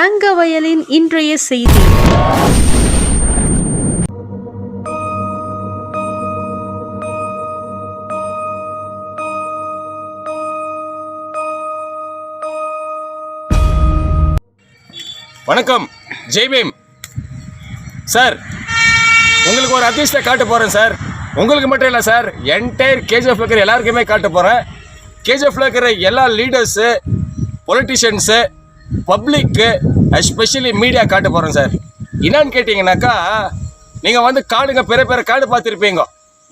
தங்க வயலின் இன்றைய செய்தி. வணக்கம். ஜெய்பீம் சார் உங்களுக்கு ஒரு அதிர்ஷ்ட காட்ட போகிறேன் சார். உங்களுக்கு மட்டும் இல்லை சார். என்டையர் கேஜிஎஃப் இருக்கிற எல்லாருக்குமே காட்ட போகிறேன் கேஜிஎஃப்ல இருக்கிற எல்லா லீடர்ஸு பொலிட்டிஷியன்ஸு பப்ளிக்கு எஸ்பெஷலி மீடியா காட்ட போகிறேன் சார் என்னன்னு கேட்டிங்கனாக்கா நீங்கள் வந்து காடுங்க பெரிய பெரிய காடு பார்த்துருப்பீங்க.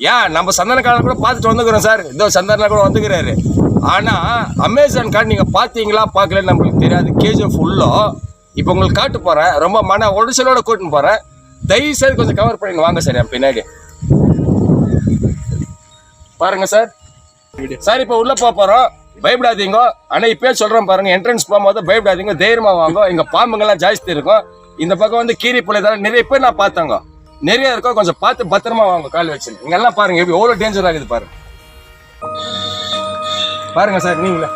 ஏன்? நம்ம சந்தன காடு கூட பார்த்துட்டு வந்துக்கிறோம் சார் இதோ சந்தன கூட வந்துக்கிறாரு. ஆனால் அமேசான் கார்டு நீங்கள் பார்த்தீங்களா பார்க்கலன்னு நம்மளுக்கு தெரியாது. கேஜிஎஃப் உள்ளோ இப்போ உங்களுக்கு காட்டு போகிறேன் ரொம்ப மன உடச்சலோட கூட்டின்னு போகிறேன் தயவு செய்து கொஞ்சம் கவர் பண்ணி வாங்க சார் என் பின்னாடி. பாருங்க சார் சார் இப்போ உள்ள போக போறோம். பயப்படாதீங்க. ஆனால் இப்பயே சொல்கிறேன் பாருங்கள் என்ட்ரன்ஸ் போகும்போது பயப்படாதீங்க. தைரியமாக வாங்க. இங்கே பாம்புங்கெல்லாம் ஜாஸ்தி இருக்கும். இந்த பக்கம் வந்து கீரி புள்ளி தர நிறைய பேர் நான் பார்த்தேங்க. நிறைய இருக்கும் கொஞ்சம் பார்த்து பத்திரமா வாங்க. கால் வச்சு. இங்கெல்லாம் பாருங்க. எப்படி எவ்வளோ டேஞ்சர் ஆகுது பாருங்க. பாருங்க சார் நீங்களே.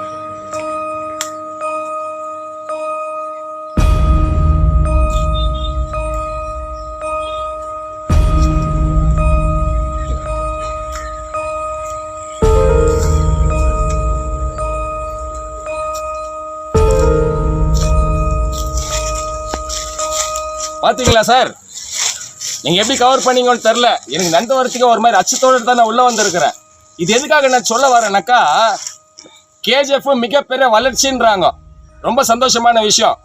பார்த்தீங்களா சார்? நீங்கள் எப்படி கவர் பண்ணீங்கன்னு தெரில எனக்கு நந்த வரத்துக்கு ஒரு மாதிரி அச்சத்தோடு தான் நான் உள்ள வந்திருக்கிறேன். இது எதுக்காக நான் சொல்ல வரேனாக்கா கேஜிஎஃப் மிகப்பெரிய வளர்ச்சின்றாங்க. ரொம்ப சந்தோஷமான விஷயம்.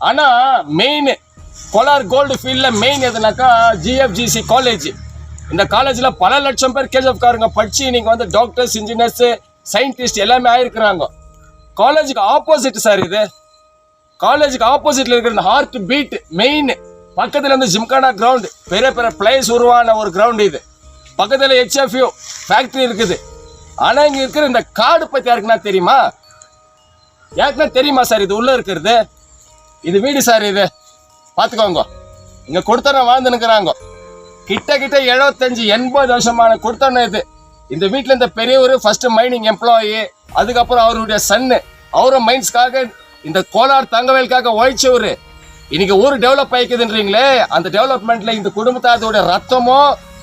ஆனா மெயின் கோலார் கோல்டு ஃபீல்டில் மெயின் எதுனாக்கா ஜிஎஃப்ஜிசி காலேஜ் இந்த காலேஜில் பல லட்சம் பேர் கேஜிஎஃப் காரங்க படித்து நீங்கள் வந்து டாக்டர்ஸ் இன்ஜினியர்ஸ் சயின்டிஸ்ட் எல்லாமே ஆயிருக்கிறாங்க. காலேஜுக்கு ஆப்போசிட் சார் இது. காலேஜுக்கு ஆப்போசிட்டில் இருக்கிற இந்த ஹார்ட் பீட் மெயின் பக்கத்தில் இருந்து ஜிம்கானா கிரவுண்டு பெரிய பெரிய பிளேஸ் உருவான ஒரு கிரவுண்ட் இது. பக்கத்தில் ஹெச்எஃப்யூ ஃபேக்ட்ரி இருக்குது. ஆனால் இங்கே இருக்கிற இந்த காடு பற்றி யாருக்குன்னா தெரியுமா? யாருக்குன்னா தெரியுமா சார் இது உள்ளே இருக்கிறது? இது வீடு சார் இது. பார்த்துக்கோங்க. இங்கே கொடுத்தன வாழ்ந்துனுக்குறாங்க கிட்ட கிட்ட எழுபத்தஞ்சு எண்பது வருஷமான கொடுத்தன இது. இந்த வீட்டில் இந்த பெரியவர் ஃபர்ஸ்ட் மைனிங் எம்ப்ளாயி அதுக்கப்புறம் அவருடைய சன்னு அவரும் மைன்ஸ்க்காக இந்த கோலார் தங்கவேலுக்காக உழைச்சவர். இன்னைக்கு ஊர் டெவலப் ஆயிக்குதுன்றீங்களே அந்த டெவலப்மெண்ட்ல இந்த குடும்பத்தாரோட ரத்தமோ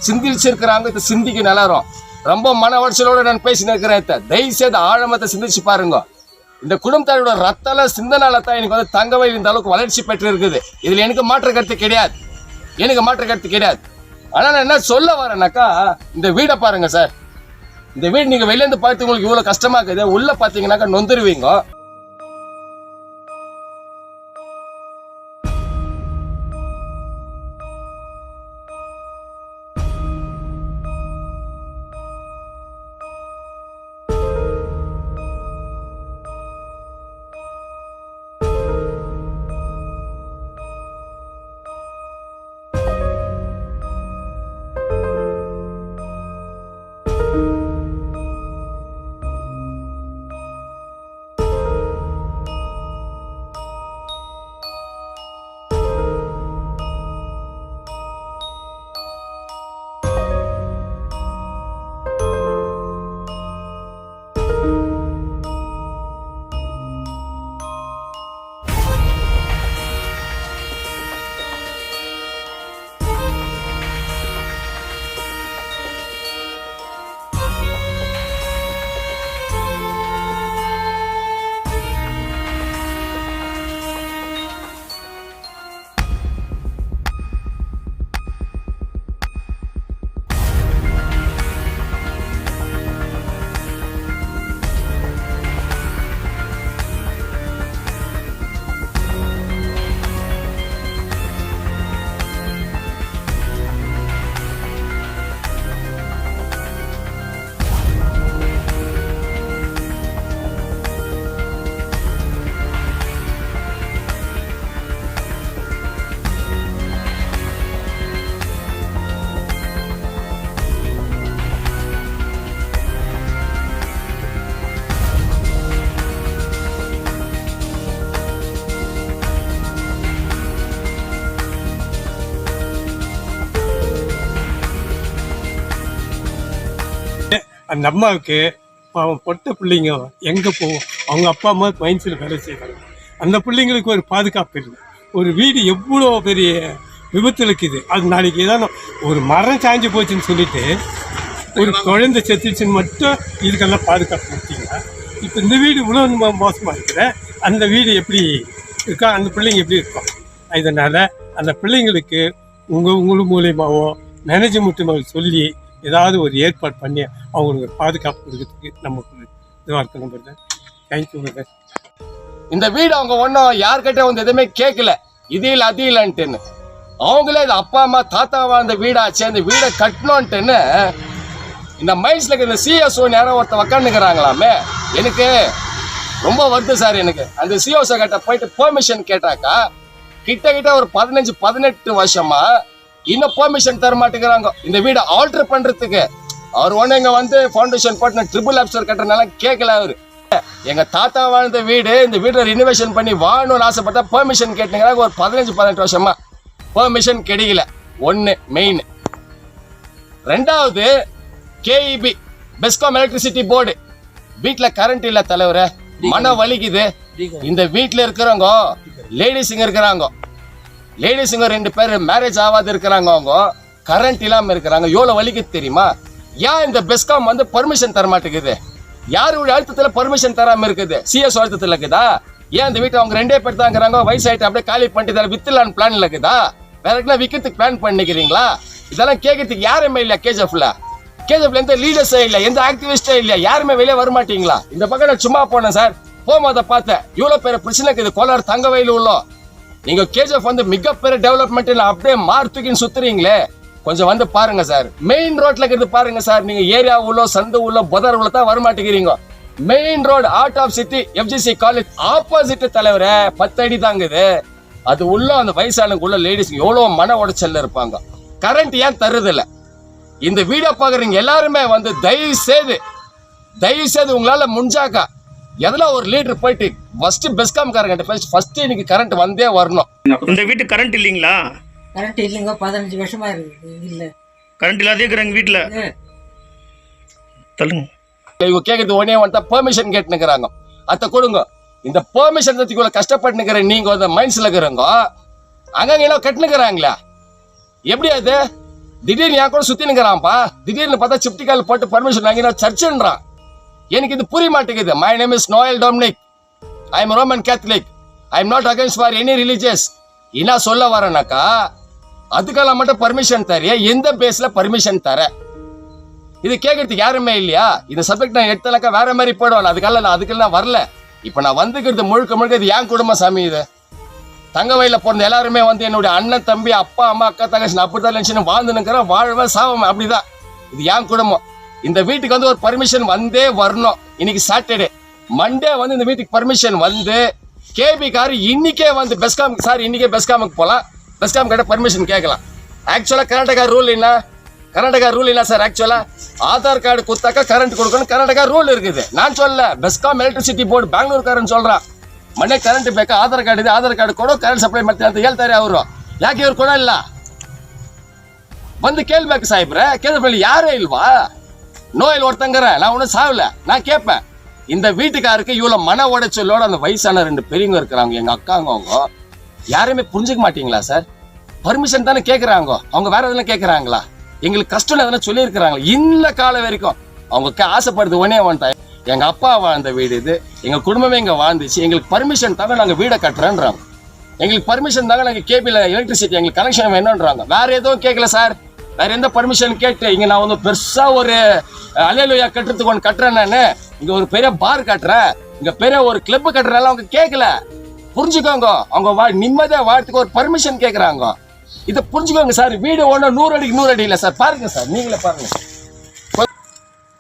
சிந்திச்சிருக்கிறாங்க இந்த சிந்திக்கு நிலரும் ரொம்ப மன உடச்சலோட நான் பேசினு இருக்கிறேன் தயவு செய்து ஆழமத்தை சிந்திச்சு பாருங்க. இந்த குடும்பத்தாரோட ரத்தல சிந்தனால தான் எனக்கு வந்து தங்கவை இந்த அளவுக்கு வளர்ச்சி பெற்று இருக்குது இதுல எனக்கு மாற்று கருத்து கிடையாது. எனக்கு மாற்று கருத்து கிடையாது. ஆனா நான் என்ன சொல்ல வரேனாக்கா இந்த வீடை பாருங்க சார். இந்த வீடு நீங்க வெளியிருந்து பார்த்து உங்களுக்கு இவ்வளவு கஷ்டமா இருக்குது. உள்ள பாத்தீங்கன்னாக்கா நொந்துருவீங்க. அந்த அம்மாவுக்கு அவன் பொட்ட பிள்ளைங்க எங்கே போகும் அவங்க அப்பா அம்மா மைன்ஸில் வேலை செய்கிறாங்க அந்த பிள்ளைங்களுக்கு ஒரு பாதுகாப்பு இல்லை ஒரு வீடு எவ்வளோ பெரிய விபத்து இருக்குது. அது நாளைக்கு ஏதாவது ஒரு மரம் சாஞ்சு போச்சுன்னு சொல்லிட்டு ஒரு குழந்தை செத்துச்சுன்னு மட்டும் இதுக்கெல்லாம் பாதுகாப்பு கொடுத்தீங்கன்னா இப்போ இந்த வீடு இவ்வளோ மோசமாக இருக்கிற அந்த வீடு எப்படி இருக்கா? அந்த பிள்ளைங்க எப்படி இருக்கும் இதனால் அந்த பிள்ளைங்களுக்கு உங்கள் உங்கள் மூலியமாகவோ மேனேஜ்மெண்ட்டு சொல்லி ஏதாவது ஒரு ஏற்பாடு பண்ணி அவங்களுக்கு ஒரு பாதுகாப்பு கொடுக்கறதுக்கு நமக்கு இதுவாக இருக்கணும் பிரதர். தேங்க்யூ பிரதர் இந்த வீடு அவங்க ஒன்றும் யார்கிட்ட வந்து எதுவுமே கேட்கல. இது இல்லை அது இல்லைன்ட்டுன்னு. அவங்களே இது அப்பா அம்மா தாத்தா வாழ்ந்த வீடாச்சு அந்த வீடை கட்டணுன்ட்டுன்னு இந்த மைண்ட்ஸில் இருக்கிற இந்த சிஎஸ்ஓ நேரம் ஒருத்த உக்காந்துக்கிறாங்களாமே எனக்கு ரொம்ப வருது சார் எனக்கு. அந்த சிஓசோ கிட்ட போயிட்டு பெர்மிஷன் கேட்டாக்கா கிட்ட கிட்ட ஒரு பதினஞ்சு பதினெட்டு வருஷமா இன்னும் பெர்மிஷன் தர மாட்டேங்கிறாங்க. இந்த வீடை ஆல்டர் பண்றதுக்கு. அவர் ஒண்ணு இங்க வந்து ஃபவுண்டேஷன் போட்டு ட்ரிபிள் ஆப்சர் கட்டுறதுனால கேட்கல அவரு. எங்க தாத்தா வாழ்ந்த வீடு இந்த வீட்டை ரினோவேஷன் பண்ணி வாழணும்னு ஆசைப்பட்டா பெர்மிஷன் கேட்டுங்கிறாங்க. ஒரு பதினஞ்சு பதினெட்டு வருஷமா பெர்மிஷன் கிடைக்கல. ஒன்னு மெயின் ரெண்டாவது கேஇபி பெஸ்காம் எலக்ட்ரிசிட்டி போர்டு வீட்ல கரண்ட் இல்ல தலைவரே. மன வலிக்குது. இந்த வீட்ல இருக்கிறவங்க லேடிஸுங்க இருக்கிறாங்க. லேடிஸுங்க ரெண்டு பேர் மேரேஜ் ஆகாது இருக்கிறாங்க அவங்க. கரண்ட் இல்லாமல் இருக்கிறாங்க. எவ்வளோ வலிக்கு தெரியுமா? ஏன் இந்த பெஸ்காம் வந்து பர்மிஷன் தர மாட்டேங்குது? யாருடைய அழுத்தத்தில் பர்மிஷன் தராமல் இருக்குது? சிஎஸ் அழுத்தத்தில் இருக்குதா? ஏன் இந்த வீட்டை அவங்க ரெண்டே பேர் தான் இருக்கிறாங்க வயசாயிட்டு அப்படியே காலி பண்ணிட்டு இதில் வித்துலான்னு பிளான் இருக்குதா? வேற எல்லாம் விற்கிறதுக்கு பிளான் பண்ணிக்கிறீங்களா? இதெல்லாம் கேட்கறதுக்கு யாருமே இல்லையா கேஜெஃப்ல கேஜெஃப்ல எந்த லீடர்ஸே இல்லை எந்த ஆக்டிவிஸ்டே இல்லையா யாருமே வெளியே வர மாட்டீங்களா இந்த பக்கம் நான் சும்மா போனேன் சார். போகும்போது பார்த்தேன். இவ்வளோ பெரிய பிரச்சனை இருக்குது கோலார் தங்க வயலு உள்ள நீங்க கேஜிஎஃப் வந்து மிகப்பெரிய டெவலப்மெண்ட் அப்படியே மார்த்துக்கின்னு சுத்துறீங்களே. கொஞ்சம் வந்து பாருங்க சார். மெயின் ரோட்ல இருக்கிறது பாருங்க சார். நீங்க ஏரியா உள்ள சந்து உள்ள புதர் உள்ள தான் வரமாட்டேங்கிறீங்க. Main road art of city FGC college opposite தலைவரே பத்து அடி தாங்குது அது உள்ள அந்த வயசானவங்க உள்ள லேடிஸ் எவ்வளவு மன உடைச்சல்ல இருப்பாங்க. கரண்ட் ஏன் தருதில்ல இந்த வீடியோ பாக்குறீங்க எல்லாருமே வந்து தயவு செய்து தயவு செய்து உங்களால முடிஞ்சாக்கா எதுல ஒரு லீடர் போயிட்டு ஃபர்ஸ்ட் பெஸ்காம் காரங்க பேசி ஃபர்ஸ்ட் இன்னைக்கு கரண்ட் வந்தே வரணும். இந்த வீட்டுக்கு கரண்ட் இல்லைங்களா? கரண்ட் இல்லைங்க பதினஞ்சு வருஷமா இருக்குது இல்லை. கரண்ட் இல்லாதே இருக்கிறாங்க வீட்டில். சொல்லுங்க. இவங்க கேட்கறது உடனே வந்தா பெர்மிஷன் கேட்டுனுக்குறாங்க அத்தை கொடுங்க. இந்த பெர்மிஷன் இவ்வளவு கஷ்டப்பட்டுனுக்கிற நீங்க அந்த மைண்ட்ஸ்ல இருக்கிறவங்க அங்கங்க எல்லாம் கட்டுனுக்குறாங்களா எப்படி அது? திடீர்னு என் கூட சுத்தி நிக்கிறான்ப்பா திடீர்னு பார்த்தா சிப்டி கால் போட்டு பர்மிஷன் வாங்கினா சர்ச்சுன்றான் எனக்கு இது புரிய மாட்டேங்குது. My name is Noel Dominic I am Roman Catholic I am not against for any religious என்ன சொல்ல வரேனாக்கா அதுக்கெல்லாம் மட்டும் பர்மிஷன் தர எந்த பேஸில் பர்மிஷன் தர? இது கேட்கறதுக்கு யாருமே இல்லையா? இந்த சப்ஜெக்ட் நான் எடுத்தலக்கா வேற மாதிரி போயிடுவாள் அதுக்கெல்லாம் நான் அதுக்கெல்லாம் வரல. இப்போ நான் வந்துக்கிறது முழுக்க முழுக்க இது என் குடும்ப சாமி இது. தங்க வயலில் பிறந்த எல்லாருமே வந்து என்னுடைய அண்ணன் தம்பி அப்பா அம்மா அக்கா தங்கச்சி நான் அப்படிதான் நினைச்சு வாழ்ந்துனுக்கிறேன் வாழ்வேன் சாவம் அப்படிதான். இது என் குடும்பம். இந்த வீட்டுக்கு வந்து ஒரு பர்மிஷன் வந்தே வரணும். இன்னைக்கு சாட்டர்டே மண்டே வந்து இந்த வீட்டுக்கு பர்மிஷன் வந்து கேபி கார் இன்னைக்கே வந்து பெஸ்காம் சார் இன்னைக்கே பெஸ்காமுக்கு போகலாம் பெஸ்காம் கிட்ட பர்மிஷன் கேட்கலாம். ஆக்சுவலாக கர்நாடகா ரூல் என்ன? கர்நாடகா ரூல் என்ன சார் ஆக்சுவலாக ஆதார் கார்டு கொடுத்தாக்கா கரண்ட் கொடுக்கணும் கர்நாடகா ரூல் இருக்குது. நான் சொல்ல பெஸ்காம் எலக்ட்ரிசிட்டி போர்டு பெங்களூர் பெங்களூர்காரன் சொல்கிறான் ಮನೆ ಕರೆಂಟ್ ಬೇಕಾ ಆಧಾರ್ ஆதார் கார்டு கூட கரண்ட் சப்ளை ಕರೆಂಟ್ ಸಪ್ಲೈ ಮಾಡ್ತೀನಿ ಅಂತ ಹೇಳ್ತಾರೆ ಅವರು ಯಾಕೆ இல்லை. வந்து ಬಂದು ಕೇಳ್ಬೇಕು ಸಾಹೇಬ್ರೆ ಕೇಳಿದ್ಮೇಲೆ ಯಾರೇ ಇಲ್ವಾ நோயில் ஒருத்தங்கிற நான் ஒன்றும் சாவல. நான் கேட்பேன் இந்த வீட்டுக்காருக்கு இவ்வளோ மன உடைச்சலோட அந்த வயசான ரெண்டு பெரியவங்க இருக்கிறாங்க எங்கள் அக்காங்க அவங்க. யாரையுமே புரிஞ்சுக்க மாட்டீங்களா சார் பர்மிஷன் தானே கேட்குறாங்க அவங்க வேற எதுவும் கேட்குறாங்களா எங்களுக்கு கஷ்டம் எதனா சொல்லியிருக்கிறாங்களா? இந்த காலம் வரைக்கும். அவங்க க- ஆசைப்படுறது உடனே வந்துட்டாங்க எங்கள் அப்பா வாழ்ந்த வீடு இது. எங்கள் குடும்பமே இங்கே வாழ்ந்துச்சு. எங்களுக்கு பர்மிஷன் தாங்க நாங்கள் வீடை கட்டுறேன்றாங்க. எங்களுக்கு பர்மிஷன் தாங்க நாங்கள் கேபிள் எலக்ட்ரிசிட்டி எங்களுக்கு கனெக்ஷன் வேணுன்றாங்க வேற எதுவும் கேட்கல சார் வேற எந்த பர்மிஷன் கேட்டு இங்க நான் வந்து பெருசா ஒரு அலையலுயா கட்டுறதுக்கு ஒன்று கட்டுறேன் நான். இங்க ஒரு பெரிய பார் கட்டுறேன். இங்க பெரிய ஒரு கிளப் கட்டுறனால அவங்க கேட்கல புரிஞ்சுக்கோங்க. அவங்க வா நிம்மதியா வாழத்துக்கு ஒரு பர்மிஷன் கேட்கறாங்க இதை புரிஞ்சுக்கோங்க சார் வீடு ஒன்று நூறு அடிக்கு நூறு அடி இல்லை சார். பாருங்க சார் நீங்களே பாருங்க.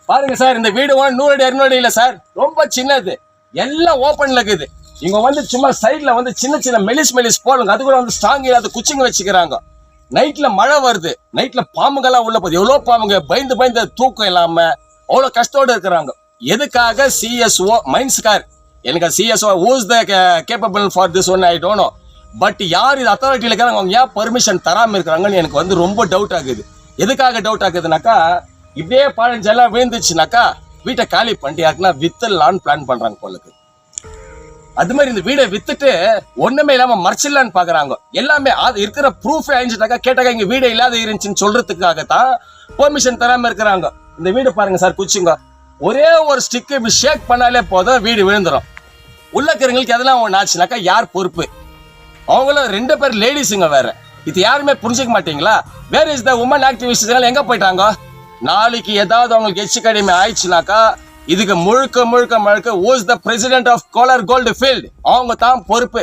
பாருங்க சார் இந்த வீடு ஒன்று நூறு அடி இரநூறு அடி இல்லை சார். ரொம்ப சின்னது. எல்லாம் ஓப்பன்ல இருக்குது. இவங்க வந்து சும்மா சைட்ல வந்து சின்ன சின்ன மெலிஸ் மெலிஸ் போடுங்க. அது கூட வந்து ஸ்ட்ராங் இல்லாத குச்சிங்க வச்சுக்கிறாங்க. நைட்ல மழை வருது. நைட்ல பாம்புங்கெல்லாம் உள்ள போகுது. எவ்வளோ பாம்புங்க? பயந்து பயந்து தூக்கம் இல்லாம அவ்வளோ கஷ்டத்தோடு இருக்கிறாங்க. எதுக்காக சிஎஸ்ஓ மைன்ஸ் கார் எனக்கு CSO who's the capable for this one I dunno but யார் இது அத்தாரிட்டியில் இருக்கிறாங்க அவங்க ஏன் பர்மிஷன் தராமல் இருக்கிறாங்கன்னு எனக்கு வந்து ரொம்ப டவுட் ஆகுது. எதுக்காக டவுட் ஆகுதுனாக்கா இப்படியே பழஞ்செல்லாம் விழுந்துச்சுனாக்கா வீட்டை காலி பண்ணிட்டு யாருக்குன்னா வித்தலான்னு பிளான் பண்ணுறாங்க போல அது மாதிரி இந்த வீடை வித்துட்டு ஒண்ணுமே இல்லாம மறைச்சிடலான்னு பாக்குறாங்க. எல்லாமே அது இருக்கிற ப்ரூஃப் அழிஞ்சிட்டாக்கா கேட்டாக்கா இங்க வீடு இல்லாத இருந்துச்சுன்னு சொல்றதுக்காகத்தான் பெர்மிஷன் தராம இருக்கிறாங்க. இந்த வீடு பாருங்க சார் குச்சிங்க. ஒரே ஒரு ஸ்டிக் இப்படி ஷேக் பண்ணாலே போதும் வீடு விழுந்துடும் உள்ள இருக்கிறவங்களுக்கு எதெல்லாம் ஒன்று ஆச்சுனாக்கா யார் பொறுப்பு? அவங்களும் ரெண்டு பேர் லேடிஸுங்க வேற. இது யாருமே புரிஞ்சுக்க மாட்டீங்களா? Where is the woman activist எங்க போயிட்டாங்க? நாளைக்கு ஏதாவது அவங்களுக்கு எச்சு கடிமை ஆயிடுச்சுனாக்கா இதுக்கு முழுக்க முழுக்க முழுக்க who's the president of Kolar gold field அவங்க தான் பொறுப்பு.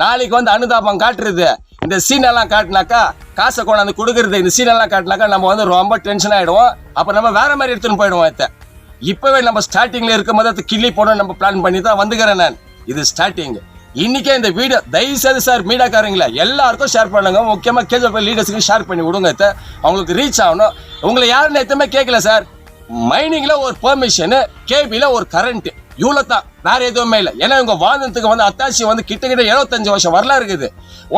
நாளைக்கு வந்து அனுதாபம் காட்டுறது. இந்த சீன் எல்லாம் காட்டினாக்கா காசை கொண்டாந்து கொடுக்கறது. இந்த சீன் எல்லாம் காட்டினாக்கா நம்ம வந்து ரொம்ப டென்ஷன் ஆகிடுவோம் அப்போ நம்ம வேற மாதிரி எடுத்துன்னு போயிடுவோம் இதை இப்போவே நம்ம ஸ்டார்டிங்கில் இருக்கும் போது அது கிள்ளி போட நம்ம பிளான் பண்ணி தான் வந்துக்கிறேன் நான். இது ஸ்டார்டிங் இன்னைக்கே இந்த வீடியோ தயவு செய்து சார் மீடியாக்காரங்களா எல்லாருக்கும் ஷேர் பண்ணுங்க. முக்கியமாக கேஜிஎஃப் லீடர்ஸுக்கு ஷேர் பண்ணி விடுங்க இதை. அவங்களுக்கு ரீச் ஆகணும். உங்களை யாருன்னு எதுவுமே கேட்கல சார் மைனிங்ல ஒரு பெர்மிஷன் கேபில ஒரு கரண்ட் இவ்வளோ தான். வேற எதுவுமே இல்லை. ஏன்னா இவங்க வாழ்ந்ததுக்கு வந்து அத்தாச்சி வந்து கிட்ட கிட்ட எழுபத்தஞ்சு வருஷம் வரலாறு இருக்குது.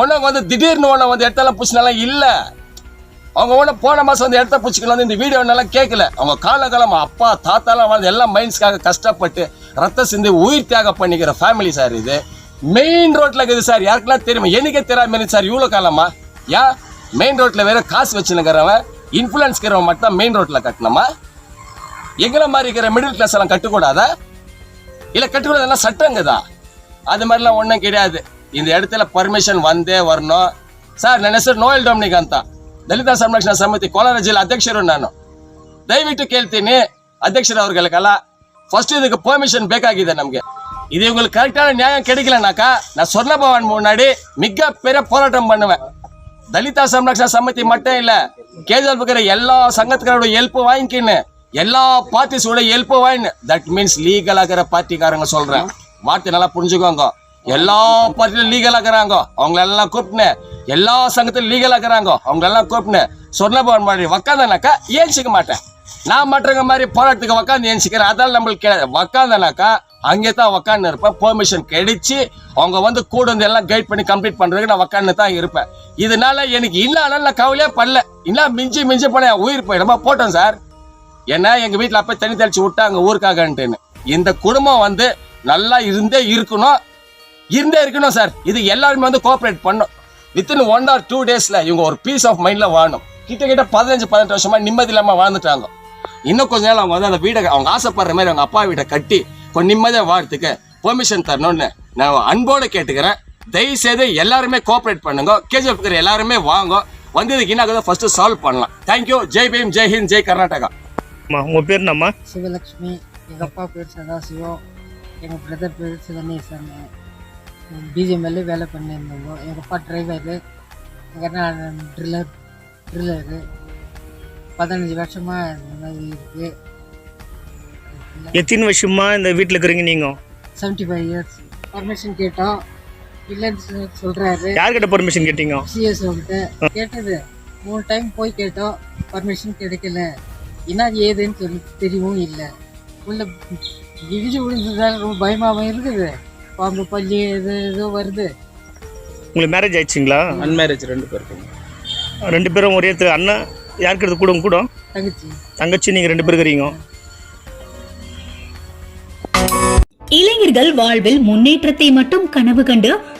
உனக்கு வந்து திடீர்னு உன வந்து இடத்தெல்லாம் புடிச்சினாலாம் இல்லை. அவங்க ஒன்று போன மாதம் வந்து இடத்த பிடிச்சிக்கலாம் இந்த வீடியோ நல்லா கேட்கல. அவங்க காலகாலமா அப்பா தாத்தாலாம் வாழ்ந்து எல்லாம் மைண்ட்ஸ்க்காக கஷ்டப்பட்டு ரத்த சிந்தி உயிர் தியாகம் பண்ணிக்கிற ஃபேமிலி சார் இது. மெயின் ரோட்டில் இருக்குது சார் யாருக்கெல்லாம் தெரியுமா? எனக்கே தெரியாமல் சார் இவ்வளோ காலமா? யா? மெயின் ரோட்டில் வேற காசு வச்சுனுங்கிறவன் இன்ஃப்ளூயன்ஸ் மட்டும் மெயின் ரோட்டில் கட்டணுமா? எங்களை மாதிரி இருக்கிற மிடில் கிளாஸ் எல்லாம் கட்டக்கூடாதா இல்லை கட்டக்கூடாதெல்லாம் சட்டங்குதா அது மாதிரிலாம் ஒன்றும் கிடையாது இந்த இடத்துல பர்மிஷன் வந்தே வரணும் ಸರ್ ನನ್ನ ಹೆಸರು ನೋಯಲ್ ಡೊಮ್ನಿಕ್ ಅಂತ ದಲಿತ ಸಂರಕ್ಷಣಾ ಸಮಿತಿ ಕೋಲಾರ ಜಿಲ್ಲಾ ಅಧ್ಯಕ್ಷರು ನಾನು ದಯವಿಟ್ಟು ಕೇಳ್ತೀನಿ ಅಧ್ಯಕ್ಷರವ್ರಿಗೆಲ್ಲ ಫಸ್ಟ್ ಇದಕ್ಕೆ ಪರ್ಮಿಷನ್ ಬೇಕಾಗಿದೆ ನಮಗೆ இது இவங்களுக்கு கரெக்டான நியாயம் கிடைக்கலனாக்கா நான் சொர்ண பவன் முன்னாடி மிக பெரிய போராட்டம் பண்ணுவேன் தலிதா சம்ரக்ஷணா சமிதி மட்டும் இல்ல கேஜல் இருக்கிற எல்லா சங்கத்துக்காரோட ஹெல்ப் வாங்கிக்கின்னு எல்லா பார்ட்டிஸோட ஹெல்ப் தட் மீன்ஸ் லீகல் ஆகிற பார்ட்டிக்காரங்க சொல்றேன். வார்த்தை நல்லா புரிஞ்சுக்கோங்க. எல்லா பார்ட்டிலும் லீகல் ஆகிறாங்க. அவங்க எல்லாம் எல்லா சங்கத்திலும் லீகல் ஆகிறாங்க. அவங்க எல்லாம் கூப்பிட்டுன்னு சொர்ண மாதிரி உக்காந்தனாக்கா ஏஞ்சிக்க மாட்டேன். நான் மற்றவங்க மாதிரி போராட்டத்துக்கு உக்காந்து ஏஞ்சிக்கிறேன். அதால் நம்மளுக்கு உக்காந்தனாக்கா அங்கே தான் உக்காந்து இருப்பேன். பெர்மிஷன் கிடைச்சு அவங்க வந்து கூட வந்து எல்லாம் கைட் பண்ணி கம்ப்ளீட் பண்ணுறதுக்கு நான் உக்காந்து தான் இருப்பேன். இதனால எனக்கு இன்னும் நான் கவலையே பண்ணல இன்னும் மிஞ்சி மிஞ்சி போனேன். உயிர் போயிடுமா. போட்டோம் சார். ஏன்னா எங்க வீட்டில் அப்போ தண்ணி தெளிச்சு விட்டாங்க ஊருக்காகன்ட்டுன்னு. இந்த குடும்பம் வந்து நல்லா இருந்தே இருக்கணும். இருந்தே இருக்கணும் சார் இது எல்லாருமே வந்து கோஆப்ரேட் பண்ணும் வித்தின் ஒன் ஆர் டூ டேஸ்ல இவங்க ஒரு பீஸ் ஆஃப் மைண்ட்ல வாழணும். கிட்ட கிட்ட பதினஞ்சு பதினெட்டு வருஷமா நிம்மதி இல்லாம வாழ்ந்துட்டாங்க. இன்னும் கொஞ்ச நாள் அவங்க வந்து அந்த வீடை அவங்க ஆசைப்படுற மாதிரி அவங்க அப்பா வீட்டை கட்டி கொஞ்சம் நிம்மதியாக வாழ்த்துக்க பெர்மிஷன் தரணும்னு நான் அன்போடு கேட்டுக்கிறேன். தயவு செய்து எல்லாருமே கோஆப்ரேட் பண்ணுங்க. கேஜிஎஃப் எல்லாருமே வாங்க. வந்து இதுக்கு என்ன ஃபர்ஸ்ட் சால்வ் பண்ணலாம். தேங்க்யூ ஜெய் பீம் ஜெய் ஹிந்த் ஜெய் கர்நாடகா அம்மா உங்கள் பேர் என்னம்மா? சிவலக்ஷ்மி எங்கள் அப்பா பேர் சதாசிவம். எங்கள் பிரதர் பேர் சிவனேசன் பிஜிஎம்எல்ல வேலை பண்ணியிருந்தோங்க. எங்கள் அப்பா டிரைவரு எங்கள் அண்ணன் ட்ரில்லர் ட்ரில்லரு பதினஞ்சு வருஷமாக இந்த மாதிரி இருக்குது எத்தனை வருஷமா இந்த வீட்டில் இருக்கிறீங்க நீங்கள் செவன்ட்டி ஃபைவ் இயர்ஸ் பர்மிஷன் கேட்டோம். இல்லைன்னு சொ- சொல்றாரு. யார்கிட்ட பர்மிஷன் கேட்டீங்க? சிஎஸ் கிட்ட. கேட்டது. மூணு டைம் போய் கேட்டோம். பர்மிஷன் கிடைக்கல. என்ன ஏதுன்னு சொல்லி தெரியவும் இல்லை. உள்ள இடிச்சு விழுந்ததால ரொம்ப பயமாகவும் இருக்குது. பாம்பு பள்ளி இது ஏதோ வருது. உங்களுக்கு மேரேஜ் ஆயிடுச்சுங்களா? அன்மேரேஜ் ரெண்டு பேருக்கும். ரெண்டு பேரும் ஒரே இடத்துல அண்ணன் யாருக்கு எடுத்து கூட கூட? தங்கச்சி. தங்கச்சி நீங்கள் ரெண்டு பேர் இருக்கிறீங்க. இளைஞர்கள் வாழ்வில் முன்னேற்றத்தை மட்டும் கனவு கண்டு